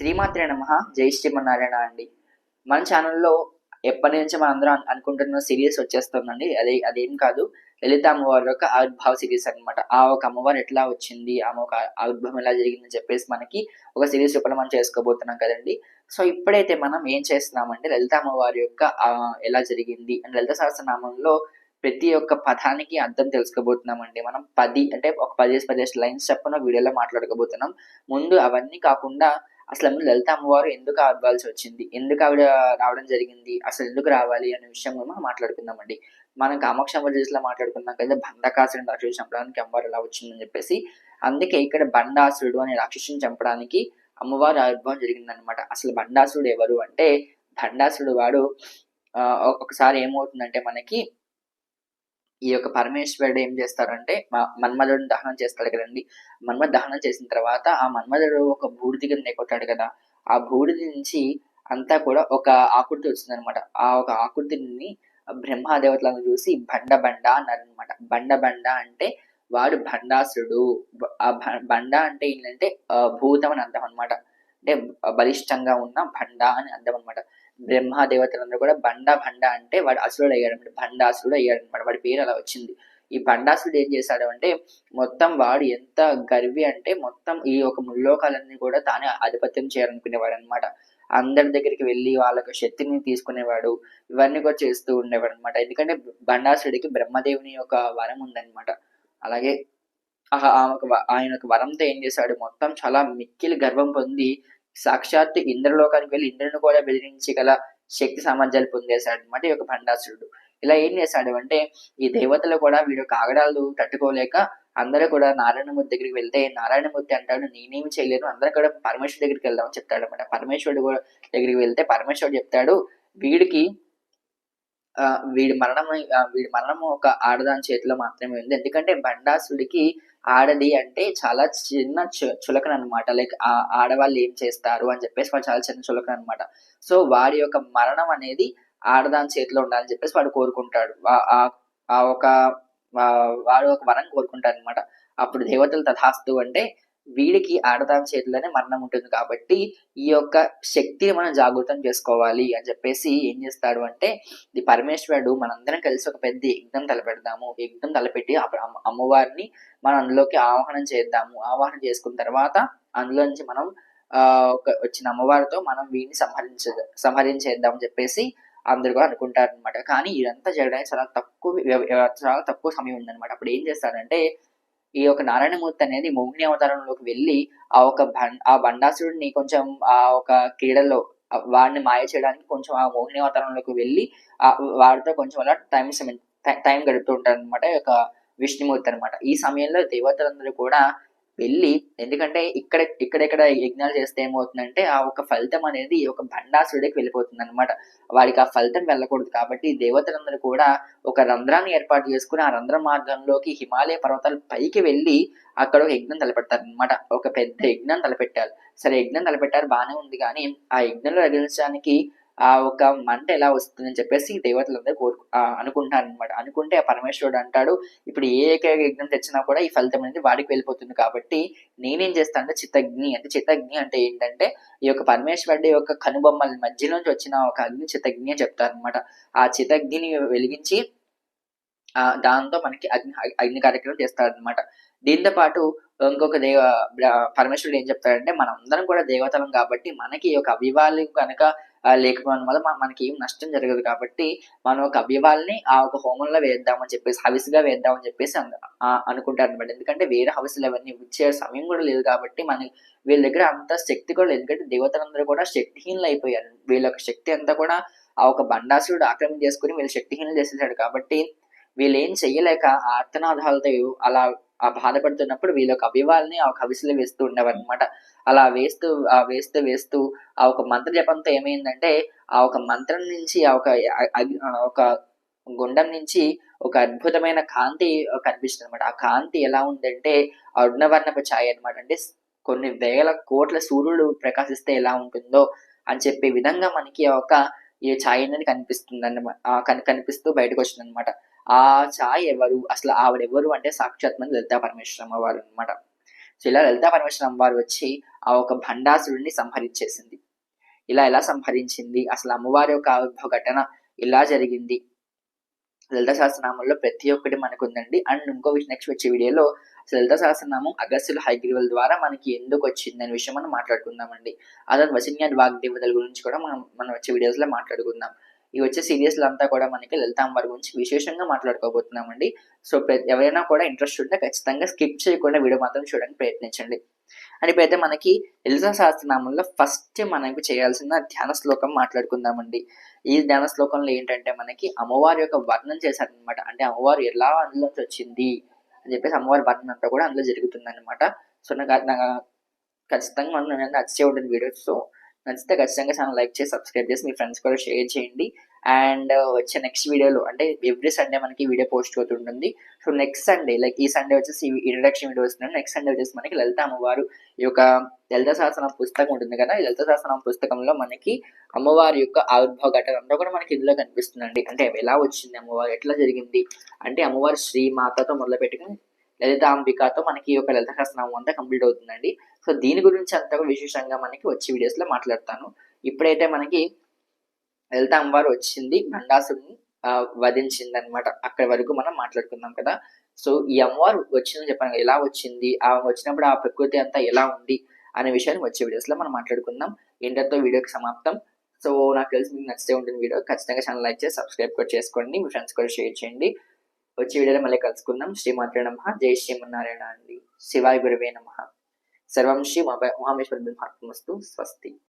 శ్రీమాత్రే నమ. జై శ్రీమన్నారాయణ అండి. మన ఛానల్లో ఎప్పటి నుంచి మనం అందరం అనుకుంటున్న సిరీస్ వచ్చేస్తుందండి. అదే అదేం కాదు. లలిత అమ్మవారి యొక్క ఆవిర్భావ సిరీస్ అనమాట ఆ ఒక అమ్మవారు ఎట్లా వచ్చింది? ఆమె ఒక ఆవిర్భావం ఎలా జరిగిందని చెప్పేసి మనకి ఒక సిరీస్ రూపంలో మనం చేసుకోబోతున్నాం కదండి. సో ఇప్పుడైతే మనం ఏం చేస్తున్నామంటే లలిత అమ్మవారి యొక్క ఆ, ఎలా జరిగింది అండ్ లలిత సహస్రనామంలో ప్రతి ఒక్క పదానికి అర్థం తెలుసుకోబోతున్నామండి. మనం పది అంటే ఒక పదిహేను పదిహేను లైన్స్ చెప్పిన వీడియోలో మాట్లాడుకోబోతున్నాం. ముందు అవన్నీ కాకుండా అసలు లలిత అమ్మవారు ఎందుకు అవ్వాల్సి వచ్చింది? ఎందుకు ఆవిడ రావడం జరిగింది? అసలు ఎందుకు రావాలి అనే విషయం కూడా మనం మాట్లాడుకుందామండి. మనం కామాక్ష అమరజీస్లో మాట్లాడుకున్నాం కదా బంధకాసురుని రాక్షసుని చంపడానికి అమ్మవారు ఎలా వచ్చిందని చెప్పేసి అందుకే ఇక్కడ బండాసురుడు అనే రాక్షసుని చంపడానికి అమ్మవారు ఆవిర్భావం జరిగిందనమాట అసలు బండాసురుడు ఎవరు అంటే బండాసురుడు వాడు ఒకసారి ఏమవుతుందంటే మనకి ఈ యొక్క పరమేశ్వరుడు ఏం చేస్తారంటే మ- మన్మధుడిని దహనం చేస్తాడు కదండి. మన్మధ దహనం చేసిన తర్వాత ఆ మన్మధుడు ఒక బూడిద కింద కొట్టాడు కదా. ఆ బూడిద నుంచి అంతా కూడా ఒక ఆకృతి వచ్చిందనమాట. ఆ ఒక ఆకృతిని బ్రహ్మాదేవతలను చూసి బండ బండ అన్నారనమాట. బండ బండ అంటే వాడు భండాసుడు ఆ భ- బండ అంటే ఏంటంటే భూతం అని అర్థం అనమాట. అంటే బలిష్టంగా ఉన్న బండ అని అర్థం అనమాట. బ్రహ్మదేవతలందరూ కూడా బండ బండ అంటే వాడు అసురుడు అయ్యాడు అనమాట బండాసురుడు అయ్యాడు అనమాట వాడి పేరు అలా వచ్చింది. ఈ బండాసురుడు ఏం చేశాడు అంటే మొత్తం వాడు ఎంత గర్వి అంటే మొత్తం ఈ ఒక ముల్లోకాలన్నీ కూడా తానే ఆధిపత్యం చేయాలనుకునేవాడు అనమాట అందరి దగ్గరికి వెళ్ళి వాళ్ళకు శక్తిని తీసుకునేవాడు. ఇవన్నీ కూడా చేస్తూ ఉండేవాడు అనమాట ఎందుకంటే బండాసుడికి బ్రహ్మదేవుని యొక్క వరం ఉందన్నమాట. అలాగే ఆమెకు ఆయన ఒక వరంతో ఏం చేశాడు? మొత్తం చాలా మిక్కిలి గర్వం పొంది సాక్షాత్ ఇంద్రలోకానికి వెళ్ళి ఇంద్రుని కూడా బెదిరించగల శక్తి సామర్థ్యాలు పొందేశాడు అనమాట ఈ యొక్క భండాసురుడు. ఇలా ఏం చేశాడు అంటే ఈ దేవతలు కూడా వీడు కాగడాలు తట్టుకోలేక అందరూ కూడా నారాయణమూర్తి దగ్గరికి వెళ్తే నారాయణమూర్తి అంటాడు నేనేమి చేయలేను అందరూ కూడా పరమేశ్వరుడి దగ్గరికి వెళ్దామని చెప్తాడు అనమాట పరమేశ్వరుడు కూడా దగ్గరికి వెళ్తే పరమేశ్వరుడు చెప్తాడు వీడికి ఆ, వీడి మరణం వీడి మరణం ఒక ఆడదాని చేతిలో మాత్రమే ఉంది. ఎందుకంటే బండాసుడికి ఆడది అంటే చాలా చిన్న చు- చులకన అనమాట లైక్ ఆ ఆడవాళ్ళు ఏం చేస్తారు అని చెప్పేసి వాడు చాలా చిన్న చులకన అనమాట సో వాడి యొక్క మరణం అనేది ఆడదాని చేతిలో ఉండాలని చెప్పేసి వాడు కోరుకుంటాడు. వా- ఆ- ఆ ఒక వాడు ఒక వరం కోరుకుంటాడు అనమాట అప్పుడు దేవతలు తథాస్తు అంటే వీడికి ఆడదాని చేతిలోనే మరణం ఉంటుంది కాబట్టి ఈ యొక్క శక్తిని మనం జాగృతం చేసుకోవాలి అని చెప్పేసి ఏం చేస్తాడు అంటే ఇది పరమేశ్వరుడు మనందరం కలిసి ఒక పెద్ద యజ్ఞం తలపెడదాము. యజ్ఞం తలపెట్టి అప్పుడు అమ్మ- అమ్మవారిని మనం అందులోకి ఆవాహనం చేద్దాము. ఆవాహనం చేసుకున్న తర్వాత అందులో నుంచి మనం ఆ ఒక వచ్చిన అమ్మవారితో మనం వీడిని సంహరించే సంహరించేద్దాం అని చెప్పేసి అందరు కూడా అనుకుంటారు అనమాట కానీ ఇదంతా జరగడానికి చాలా తక్కువ చాలా తక్కువ సమయం ఉందన్నమాట. అప్పుడు ఏం చేస్తాడంటే ఈ యొక్క నారాయణమూర్తి అనేది మోహిని అవతారంలోకి వెళ్ళి ఆ ఒక ఆ బండాసురుడిని కొంచెం ఆ ఒక క్రీడల్లో వాడిని మాయ చేయడానికి కొంచెం ఆ మోహిని అవతారంలోకి వెళ్ళి ఆ వాడితో కొంచెం అలా టైం టైం గడుపుతూ ఉంటారు అనమాట ఈ యొక్క విష్ణుమూర్తి అనమాట ఈ సమయంలో దేవతలందరూ కూడా వెళ్ళి ఎందుకంటే ఇక్కడ ఇక్కడెక్కడ యజ్ఞాలు చేస్తే ఏమవుతుందంటే ఆ ఒక ఫలితం అనేది ఒక బండాసుడికి వెళ్ళిపోతుంది అనమాట వాడికి ఆ ఫలితం వెళ్ళకూడదు కాబట్టి దేవతలందరూ కూడా ఒక రంధ్రాన్ని ఏర్పాటు చేసుకుని ఆ రంధ్ర మార్గంలోకి హిమాలయ పర్వతాల పైకి వెళ్ళి అక్కడ ఒక యజ్ఞం తలపెడతారు అనమాట ఒక పెద్ద యజ్ఞం తలపెట్టారు. సరే యజ్ఞం తలపెట్టారు బాగానే ఉంది కానీ ఆ యజ్ఞంలో రగిలించడానికి ఆ ఒక మంట ఎలా వస్తుందని చెప్పేసి దేవతలందరూ కోరు ఆ, అనమాట అనుకుంటే ఆ పరమేశ్వరుడు అంటాడు ఇప్పుడు ఏ ఏకైక యజ్ఞం తెచ్చినా కూడా ఈ ఫలితం అనేది వాడికి వెళ్ళిపోతుంది కాబట్టి నేనేం చేస్తానంటే చిత్తగ్ని అంటే చిత్తగ్ని అంటే ఏంటంటే ఈ యొక్క పరమేశ్వరుడి యొక్క కనుబొమ్మల మధ్యలోంచి వచ్చిన ఒక అగ్ని చిత్తగ్ని అని చెప్తారనమాట ఆ చిత్తగ్ని వెలిగించి ఆ దాంతో మనకి అగ్ని అగ్ని కార్యక్రమం చేస్తారనమాట దీంతో పాటు ఇంకొక దేవ పరమేశ్వరుడు ఏం చెప్తాడంటే మనం అందరం కూడా దేవతలం కాబట్టి మనకి ఈ యొక్క అభివాలు కనుక లేకపోవడం వల్ల మనకి ఏం నష్టం జరగదు కాబట్టి మనం ఒక అవ్యవాల్ని ఆ ఒక హోమంలో వేద్దామని చెప్పేసి హవిస్గా వేద్దామని చెప్పేసి అనుకుంటారు అనమాట ఎందుకంటే వేరే హవిస్సులు అవన్నీ ఇచ్చే సమయం కూడా లేదు కాబట్టి మన వీళ్ళ దగ్గర అంత శక్తి కూడా లేదు. ఎందుకంటే దేవతలందరూ కూడా శక్తిహీనులు అయిపోయారు వీళ్ళ యొక్క శక్తి అంతా కూడా ఆ ఒక బండాసురుడు ఆక్రమణ చేసుకుని వీళ్ళు శక్తిహీనులు చేసేసాడు కాబట్టి వీళ్ళు ఏం చెయ్యలేక ఆర్తనాదాలతో అలా ఆ బాధపడుతున్నప్పుడు వీళ్ళ యొక్క అభివాల్ని ఆ ఒక వేస్తూ ఉండేవారు అనమాట అలా వేస్తూ ఆ వేస్తూ వేస్తూ ఆ ఒక మంత్ర జపంతో ఏమైందంటే ఆ ఒక మంత్రం నుంచి ఆ ఒక ఒక గుండం నుంచి ఒక అద్భుతమైన కాంతి కనిపిస్తుంది అనమాట ఆ కాంతి ఎలా ఉందంటే అరుణవర్ణపు ఛాయ అనమాట అంటే కొన్ని వేల కోట్ల సూర్యుడు ప్రకాశిస్తే ఎలా ఉంటుందో అని చెప్పే విధంగా మనకి ఒక ఈ ఛాయ్ అనేది కనిపిస్తుంది అన్నమాట కనిపిస్తూ బయటకు వచ్చింది అనమాట ఆ ఛాయ్ ఎవరు? అసలు ఆవిడెవరు అంటే సాక్షాత్ మంది లలితా పరమేశ్వరమ్మ వారు అనమాట సో ఇలా లలితా పరమేశ్వర అమ్మవారు వచ్చి ఆ ఒక భండాసురుడిని సంహరించేసింది. ఇలా ఎలా సంహరించింది? అసలు అమ్మవారి యొక్క ఆవిర్భావ ఘటన ఇలా జరిగింది? లలిత సహస్రనామంలో ప్రతి ఒక్కటి మనకు ఉందండి అండ్ ఇంకో నెక్స్ట్ వచ్చే వీడియోలో లలిత సహస్రనామం అగస్త్యుల హైగ్రీవుల ద్వారా మనకి ఎందుకు వచ్చింది అనే విషయం మనం మాట్లాడుకుందామండి. అదే వసిన్య వాగ్దేవతల గురించి కూడా మనం మనం వచ్చే వీడియోస్లో మాట్లాడుకుందాం. ఈ వచ్చే సీరియస్లు అంతా కూడా మనకి లలితాంబర్ గురించి విశేషంగా మాట్లాడుకోబోతున్నామండి. సో ఎవరైనా కూడా ఇంట్రెస్ట్ ఉంటే ఖచ్చితంగా స్కిప్ చేయకుండా వీడియో మాత్రం చూడడానికి ప్రయత్నించండి. అని ఇప్పుడైతే మనకి లలిత సహస్రనామంలో ఫస్ట్ మనకు చేయాల్సిన ధ్యాన శ్లోకం మాట్లాడుకుందామండి. ఈ ధ్యాన శ్లోకంలో ఏంటంటే మనకి అమ్మవారి యొక్క వర్ణన చేశారనమాట అంటే అమ్మవారు ఎలా అందులోంచి వచ్చింది అని చెప్పేసి అమ్మవారి వర్ణన అంతా కూడా అందులో జరుగుతుంది అనమాట సో నాకు ఖచ్చితంగా మనం నేను నచ్చే ఉంటుంది వీడియోస్ సో నచ్చితే ఖచ్చితంగా ఛానల్ లైక్ చేసి సబ్స్క్రైబ్ చేసి మీ ఫ్రెండ్స్ కూడా షేర్ చేయండి. అండ్ uh, వచ్చే నెక్స్ట్ వీడియోలో అంటే ఎవ్రీ సండే మనకి వీడియో పోస్ట్ అవుతుంటుంది. సో నెక్స్ట్ సండే లైక్ ఈ సండే వచ్చేసి ఇంట్రడక్షన్ వీడియో వస్తున్నాను నెక్స్ట్ సండే వచ్చేసి మనకి లలిత అమ్మవారు ఈ యొక్క లలిత శాసనం పుస్తకం ఉంటుంది కదా? ఈ లలిత శాసనం పుస్తకంలో మనకి అమ్మవారి యొక్క ఆవిర్భావ ఘటన అంతా కూడా మనకి ఇందులో కనిపిస్తుందండి. అంటే ఎలా వచ్చింది అమ్మవారు? ఎట్లా జరిగింది? అంటే అమ్మవారు శ్రీమాతతో మొదలు పెట్టుకుని లలిత అంబికతో మనకి ఈ యొక్క లలిత అంతా కంప్లీట్ అవుతుందండి. సో దీని గురించి అంతా విశేషంగా మనకి వచ్చే వీడియోస్లో మాట్లాడతాను. ఇప్పుడైతే మనకి లలిత అమ్మవారు వచ్చింది భండాసుడిని వధించింది అనమాట అక్కడి వరకు మనం మాట్లాడుకుందాం కదా. సో ఈ అమ్మవారు వచ్చిందని చెప్పాను కదా, ఎలా వచ్చింది? ఆమె వచ్చినప్పుడు ఆ ప్రకృతి అంతా ఎలా ఉంది? అనే విషయాన్ని వచ్చే వీడియోస్లో మనం మాట్లాడుకుందాం. ఇంటర్తో వీడియోకి సమాప్తం. సో నాకు తెలిసి మీకు నచ్చితే ఉంటుంది వీడియో. ఖచ్చితంగా ఛానల్ లైక్ చేసి సబ్స్క్రైబ్ కూడా చేసుకోండి. మీ ఫ్రెండ్స్ కూడా షేర్ చేయండి. వచ్చే వీడియోలో మళ్ళీ కలుసుకుందాం. శ్రీమాత్రే నమ. జై శ్రీమన్నారాయణ అండి. శివాయ గురువే నమ. సర్వం శ్రీ మహామేశ్వర బ్రహ్మాత్మస్తు స్వస్తి.